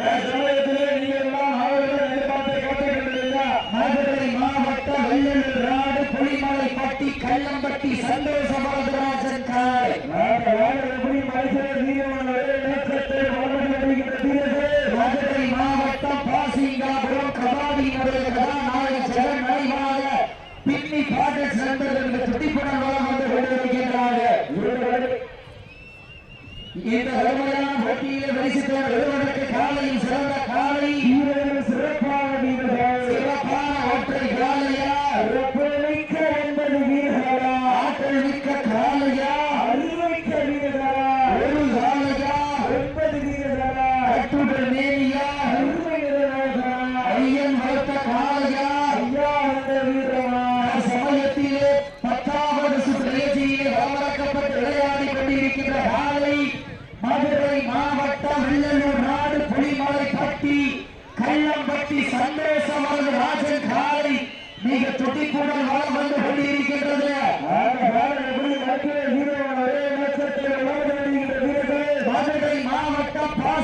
தமிழகத்திலே நீங்கள் எல்லாம் ஆளுநர் மாவட்ட வள்ளல் ராடு புலிமலை பட்டி கல்லம்பட்டி சந்தோஷமாக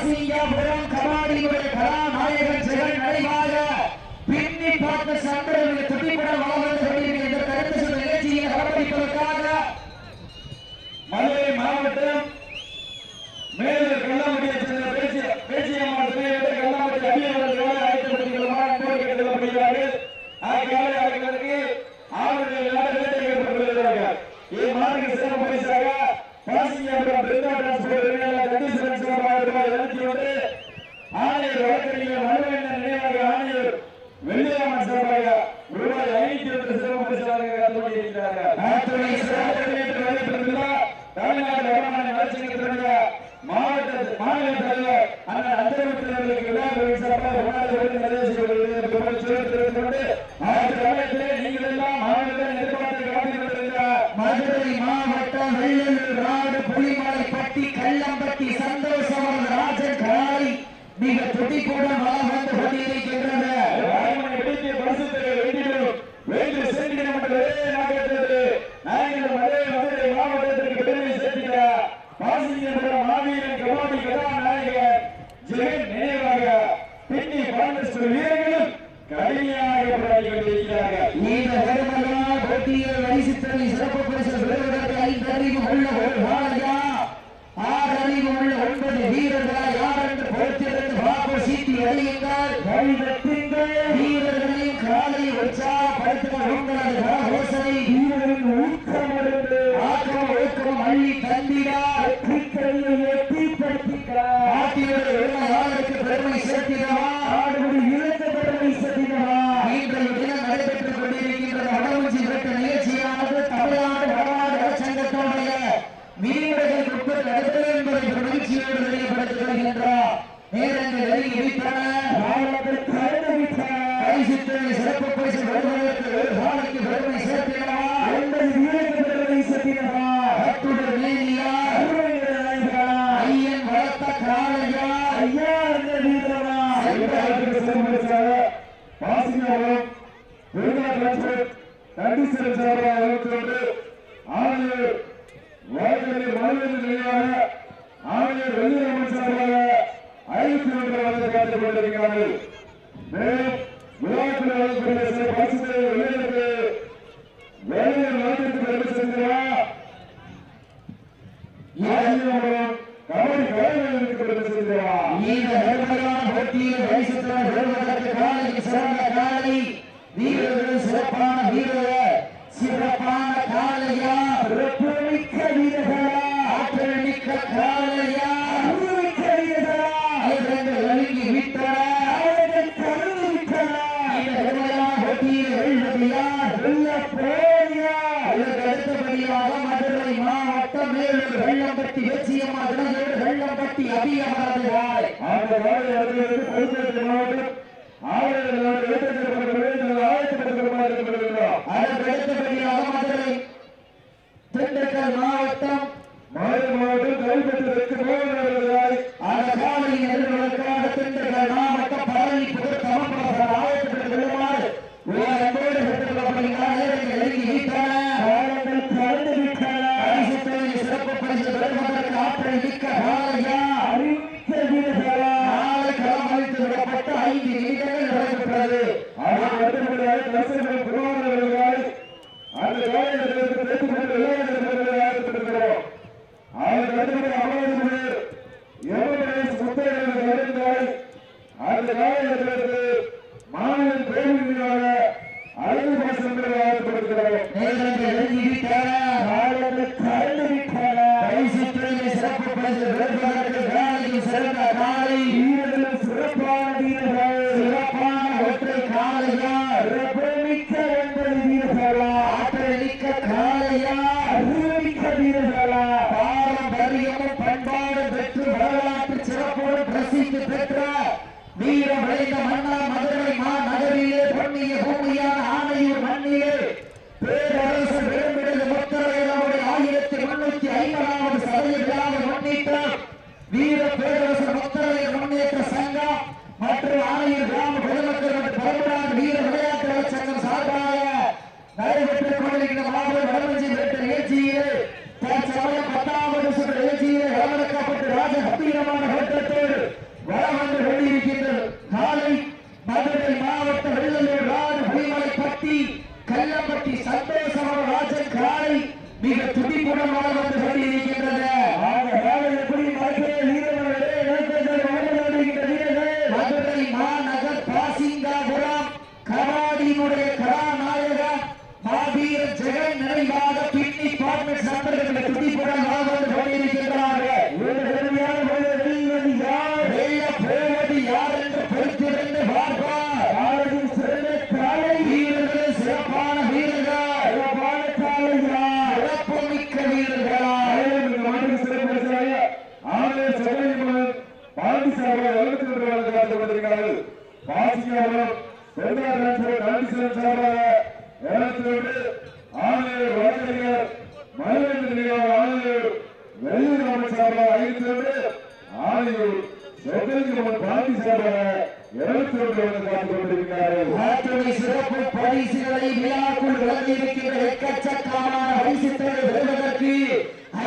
சிங்கபுரம் கபாடியுடைய three. வீரர் வெள்ளியம்மன் சார்பாக ஐந்து மீட்டர் வந்து நாட்டிற்கு எடுத்து அடுத்தபடியாக உள்ள போரியா. இதற்கு அடுத்தபடியாக மாவட்டம் வெள்ளம்பட்டி வேச்சியம்மா வெள்ளம்பட்டி அபியமரது வாழை. அந்த வாழை பாட்டை மிக்க பாடல்கள் மாணவர்கள்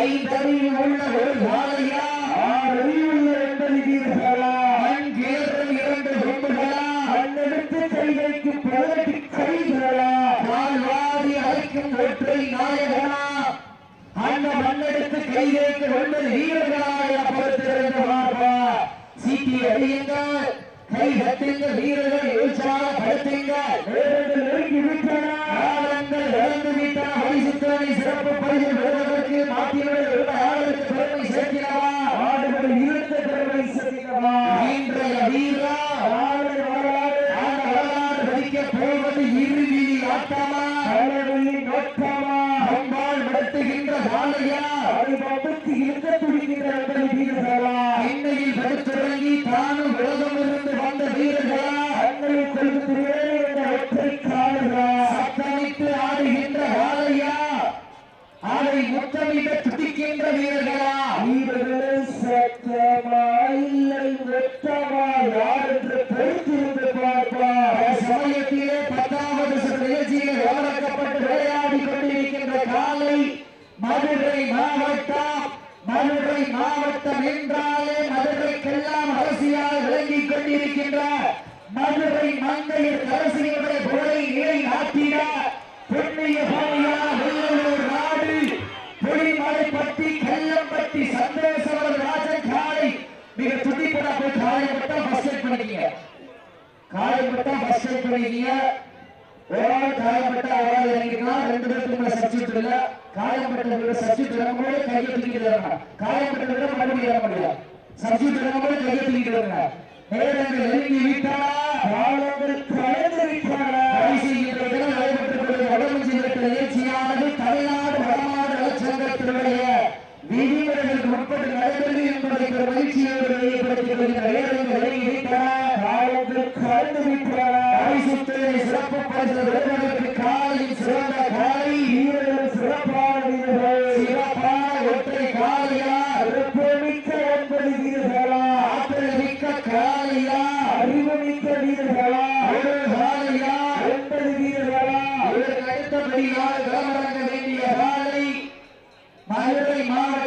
தனித்தனியில் உள்ள ஒரு போவது இறுதி ஆட்டமா? மதுரை மாவட்டம் மதுரை மாவட்டம் என்றாலே மதுரைக்கெல்லாம் அரசியால் விளங்கிக் கொண்டிருக்கின்ற மதுரை மந்தையர் அரசியலுடைய புகழை நிலை நாட்டிட பெண்ணிய பாயா வெள்ளூர் நாடு பொடிமலைப்பட்டி கல்லம்பட்டி சந்தேசவர் ராஜன் காலை மிக துடிப்பட போய் காயப்பட்டா ஃபர்ஸ்ட் ஹெல்ப் பண்ணிக்கீங்க. காயப்பட்டா ஃபர்ஸ்ட் ஹெல்ப் பண்ணிக்கீங்க. காயப்பட்ட அவரால் இறங்கிக்கலாம் ரெண்டு பேருக்கு மேல காயப்பட்ட வீரர் சப்ஸ்டியூட் இறங்கும்போது கையை தூக்கி காயப்பட்ட வீரர் மறுபடியும் இறங்க முடியாது. சப்ஸ்டியூட் இறங்கும்போது கையை தூக்கி தரங்க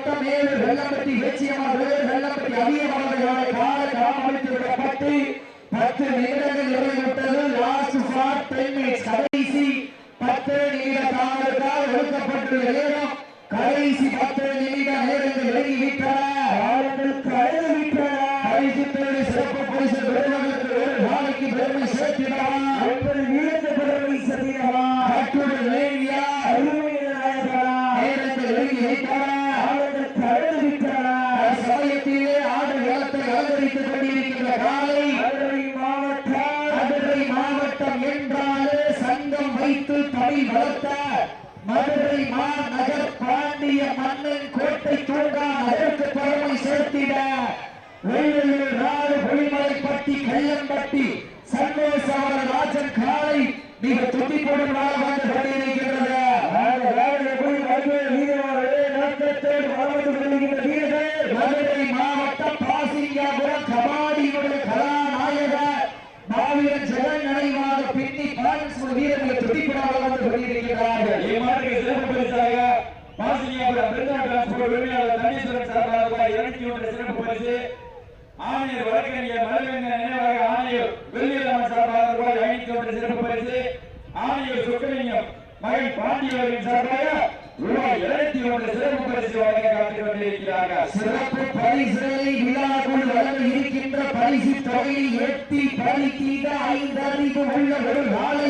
வட்டமேல் வெள்ளப்பட்டி வேச்சியமர்வு வெள்ளப்பட்டி அதிக மரங்களை கால காமளித்து விடப்பட்டு பத்து நிமிடங்கள் நிறைவுற்றது. லாஸ்ட் ஷாட் டென் மினிட்ஸ் கடைசி பத்து நிமிட காலத்தால் ஒதுக்கப்பட்டுள்ள நடைபெற்றுக் கொண்டிருக்கின்ற காலை மாவட்ட மதுரை மாவட்டம் என்றாலே சங்கம் வைத்து தமிழ் வளர்த்த மதுரை மாநகர் பாண்டிய மன்னன் கோட்டை தூண்டா அதற்கு பெருமை சேர்த்திட வெள்ளூர் நாடு பொலிமலைப்பட்டி கல்லம்பட்டி சண்முக சவரன் ராஜன் காலை மிக துடிப்போடு வாழ வந்து கொண்டிருக்கின்றது. வீரர்கள் துடிப்படாமல் வந்து வெளியிட்டிருக்கிறார்கள் இம்மாட்டுக்கு சிறப்பு பரிசாக இருக்கின்ற பரிசு தொகையை எட்டி பரிசீக ஐந்து அறிவு உள்ள ஒரு நாலு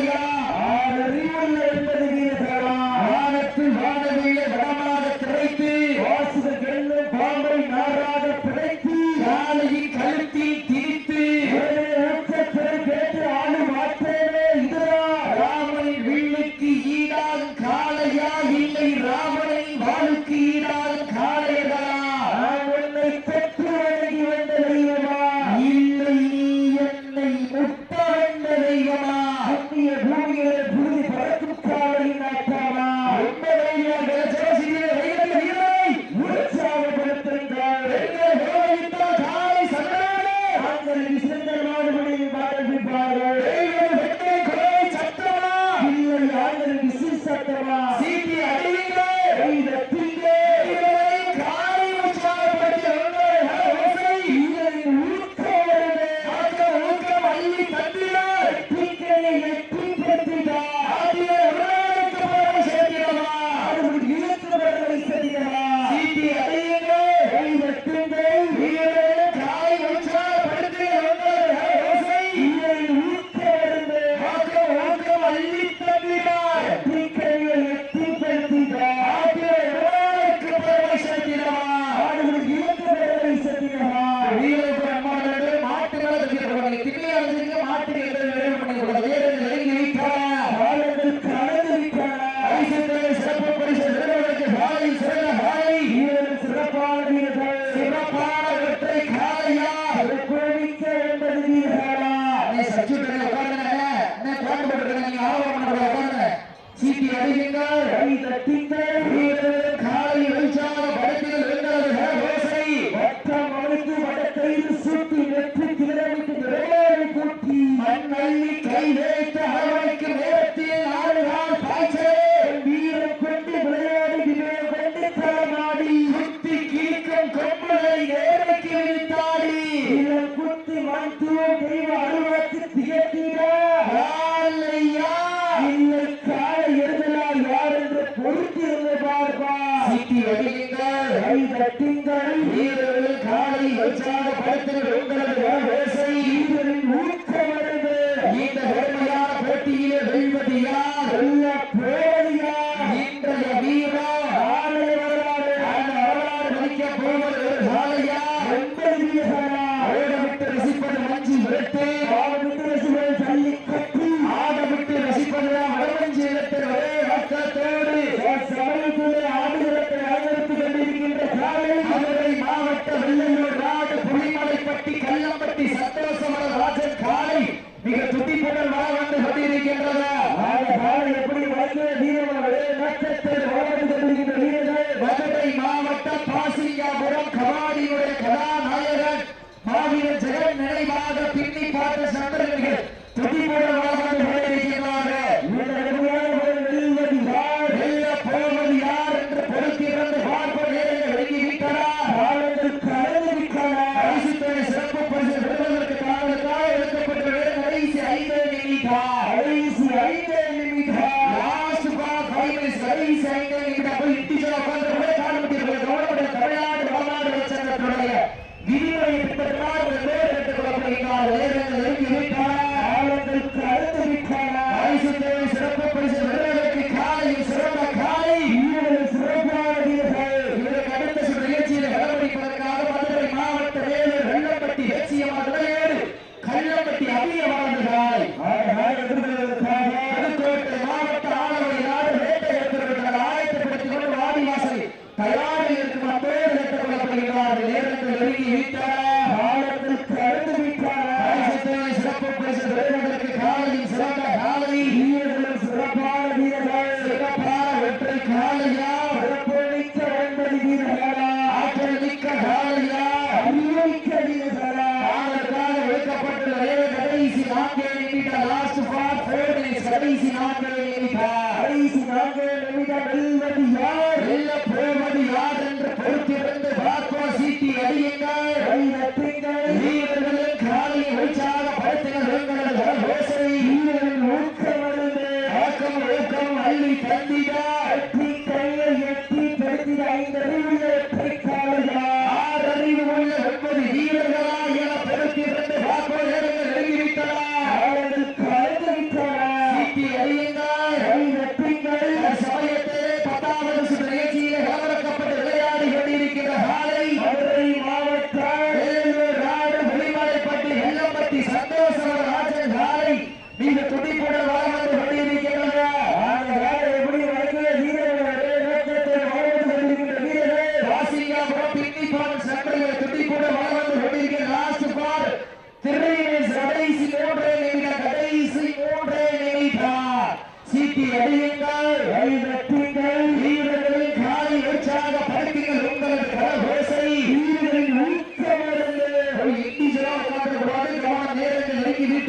प्राण ही थी। யாருடைய விசிஷ்டத்தரமா சிபி அடிவே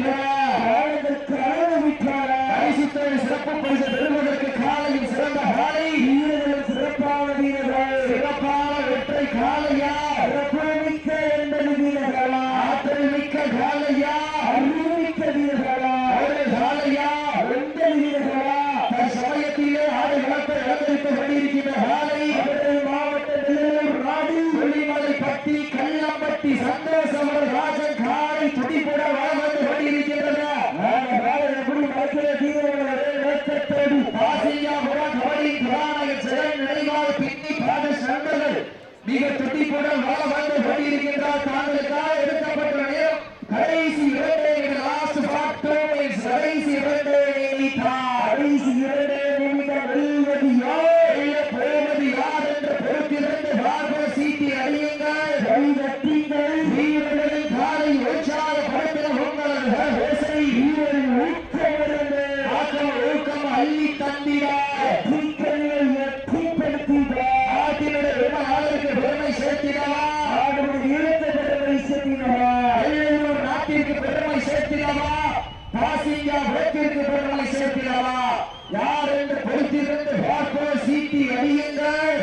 Yeah. மிக துட்டி போட வாழ வந்து ஓடியிருக்கின்றார் தாங்களுக்காக எடுக்கப்பட்ட நேரம் கடை ஓட்டிற்கு பெருமை சேர்த்திடவா? பாசிங்கா ஓட்டிற்கு பெருமை சேர்த்திடவா? யார் என்று பொறுத்திருந்து பார்ப்போர் சீட்டி அடியுங்கள்